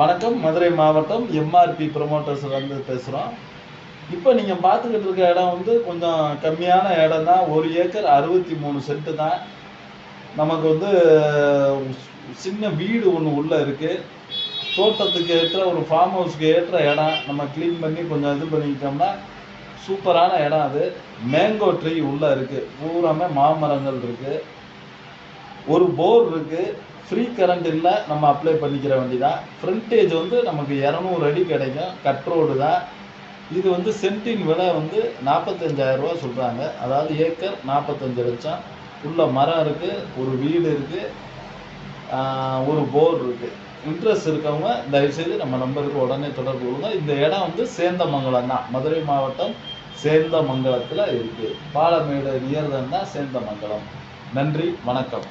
வணக்கம். மதுரை மாவட்டம் MRP promoters வந்து பேசுகிறோம் இப்போ நீங்கள் பார்த்துக்கிட்டு இருக்க இடம் வந்து கொஞ்சம் கம்மியான இடம் தான். ஒரு ஏக்கர் அறுபத்தி மூணு சென்ட்டு தான். நமக்கு வந்து சின்ன வீடு ஒன்று உள்ளே இருக்குது தோட்டத்துக்கு ஏற்ற ஒரு ஃபார்ம் ஹவுஸ்க்கு ஏற்ற இடம். நம்ம க்ளீன் பண்ணி கொஞ்சம் இது பண்ணிக்கிட்டோம்னா சூப்பரான இடம் அது. மேங்கோ ட்ரீ உள்ளே இருக்குது பூராமே மாமரங்கள் இருக்குது ஒரு போர் இருக்குது ஃப்ரீ கரண்ட் இல்லை நம்ம அப்ளை பண்ணிக்கிற வண்டி தான் ஃப்ரண்டேஜ் வந்து நமக்கு இரநூறு அடி கிடைக்கும். கட் ரோடு தான் இது வந்து சென்ட்டின் விலை வந்து நாற்பத்தஞ்சாயிரரூவா சொல்கிறாங்க அதாவது ஏக்கர் நாற்பத்தஞ்சு லட்சம். உள்ள மரம் இருக்குது ஒரு வீடு இருக்குது ஒரு போர் இருக்குது இன்ட்ரெஸ்ட் இருக்கவங்க தயவுசெய்து நம்ம நம்பருக்கு உடனே தொடர்பு கொள்ளுங்க. இந்த இடம் வந்து சேந்தமங்கலம் தான். மதுரை மாவட்டம் சேந்தமங்கலத்தில் இருக்குது பாலமேடு நியர் தான் சேந்தமங்கலம். நன்றி வணக்கம்.